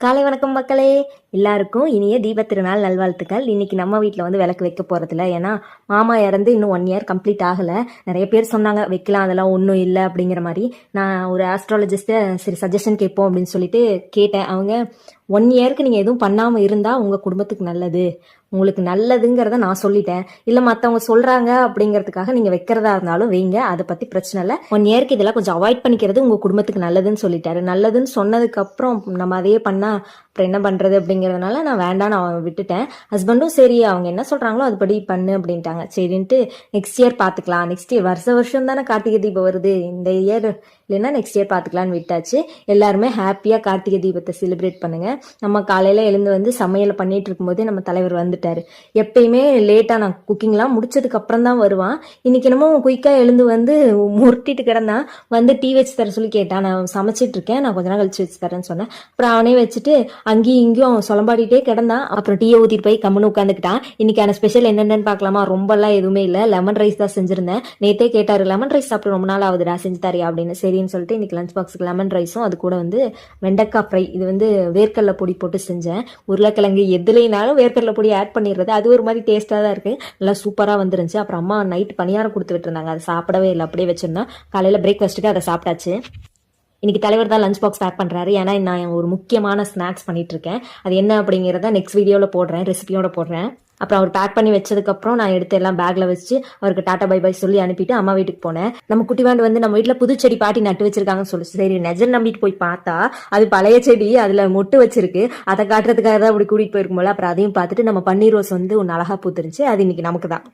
காலை வணக்கம் மக்களே. எல்லாருக்கும் இனிய தீப திருநாள் நல்வாழ்த்துக்கள். இன்றைக்கி நம்ம வீட்டில் வந்து விளக்கு வைக்க போகிறதில்ல ஏன்னா மாமா இறந்து இன்னும் ஒன் இயர் கம்ப்ளீட் ஆகலை. நிறைய பேர் சொன்னாங்க வைக்கலாம் அதெல்லாம் ஒன்றும் இல்லை அப்படிங்கிற மாதிரி. நான் ஒரு ஆஸ்ட்ராலஜிஸ்ட்டை சரி சஜஷன் கேட்போம் அப்படின்னு சொல்லிட்டு கேட்டேன். அவங்க ஒன் இயருக்கு நீங்கள் எதுவும் பண்ணாமல் இருந்தால் உங்கள் குடும்பத்துக்கு நல்லது. உங்களுக்கு நல்லதுங்கிறத நான் சொல்லிட்டேன். இல்லை மற்றவங்க சொல்கிறாங்க அப்படிங்கிறதுக்காக நீங்கள் வைக்கிறதா இருந்தாலும் வைங்க. அதை பற்றி பிரச்சனை இல்லை. ஒன் இயருக்கு இதெல்லாம் கொஞ்சம் அவாய்ட் பண்ணிக்கிறது உங்கள் குடும்பத்துக்கு நல்லதுன்னு சொல்லிட்டாரு. நல்லதுன்னு சொன்னதுக்கப்புறம் நம்ம அதையே பண்ணால் அப்புறம் என்ன பண்ணுறது அப்படிங்கிறதுனால நான் வேண்டாம் நான் விட்டுட்டேன். ஹஸ்பண்டும் சரி அவங்க என்ன சொல்கிறாங்களோ அதுபடி பண்ணு அப்படின்ட்டாங்க. சரின்ட்டு நெக்ஸ்ட் இயர் பார்த்துக்கலாம் நெக்ஸ்ட் இயர் வருஷ வருஷம் தானே கார்த்திகை தீபம் வருது. இந்த இயர் இல்லைன்னா நெக்ஸ்ட் இயர் பார்த்துக்கலான்னு விட்டாச்சு. எல்லாருமே ஹாப்பியாக கார்த்திகை தீபத்தை செலிப்ரேட் பண்ணுங்க. நம்ம காலையில் எழுந்து வந்து சமையல் பண்ணிட்டு இருக்கும்போதே நம்ம தலைவர் வந்துட்டார். எப்பயுமே லேட்டாக நான் குக்கிங்லாம் முடிச்சதுக்கு அப்புறம் தான் வருவான். இன்னைக்கு என்னமோ குயிக்காக எழுந்து வந்து முருட்டிட்டு கிடந்தான். வந்து டீ வச்சு தர சொல்லி கேட்டான். நான் சமைச்சிட்டு இருக்கேன். நான் கொஞ்ச நாள் கழிச்சு வச்சு தரேன்னு சொன்னேன். அப்புறம் அவனே வச்சுட்டு அங்கேயும் இங்கேயும் அவன் சொலம்பாடிட்டே கிடந்தான். அப்புறம் டீயை ஊற்றிட்டு போய் கம்முன்னு உட்காந்துக்கிட்டான். இன்னைக்கான ஸ்பெஷல் என்னென்னு பார்க்கலாமா? ரொம்பலாம் எதுவுமே இல்லை. லெமன் ரைஸ் தான் செஞ்சிருந்தேன். நேத்தே கேட்டார் லெமன் ரைஸ் சாப்பிட்டு ரொம்ப நாள் ஆகுதுடா செஞ்சு தரியா? அப்படின்னு. சரி அப்படின்னு சொல்லிட்டு இன்னைக்கு லஞ்ச் பாக்ஸுக்கு லெமன் ரைஸும் அது கூட வந்து வெண்டைக்காய் ஃப்ரை இது வந்து வேர்க்கடலை பொடி போட்டு செஞ்சேன். உருளைக்கிழங்கு எதுலைனாலும் வேர்க்கடலை பொடி ஆட் பண்ணிடுறது. அது ஒரு மாதிரி டேஸ்ட்டாக தான் இருக்குது நல்லா சூப்பராக வந்துருந்துச்சு. அப்புறம் அம்மா நைட் பணியாரம் கொடுத்து விட்டுருந்தாங்க அதை சாப்பிடவே இல்லை. அப்படியே வச்சுருந்தோம். காலையில் பிரேக்ஃபாஸ்ட்டுக்கு அதை சாப்பிட்டாச்சு. இன்னைக்கு தலைவர் தான் லஞ்ச் பாக்ஸ் பேக் பண்ணுறாரு ஏன்னா நான் ஒரு முக்கியமான ஸ்நாக்ஸ் பண்ணிட்டு இருக்கேன் அது என்ன அப்படிங்கிறத நெக்ஸ்ட் வீடியோவில் போடுறேன் ரெசிபியோட போடுறேன். அப்புறம் அவர் பேக் பண்ணி வச்சதுக்கப்புறம் நான் எடுத்து எல்லாம் பேக்கில் வச்சு அவருக்கு டாட்டா பை பை சொல்லி அனுப்பிட்டு அம்மா வீட்டுக்கு போனேன். நம்ம குட்டிவாண்டு வந்து நம்ம வீட்டில் புது செடி பாட்டி நட்டு வச்சிருக்காங்கன்னு சொல்லி. சரி நெஜர் நம்பிட்டு போய் பார்த்தா அது பழைய செடி அதில் மொட்டு வச்சிருக்கு. அதை காட்டுறதுக்காக தான் அப்படி கூட்டிகிட்டு போயிருக்கும் போல. அப்புறம் அதையும் பார்த்துட்டு நம்ம பன்னீர் ரோஸ் வந்து ஒன்று அழகாக பூத்துருச்சு அது இன்னைக்கு நமக்கு தான்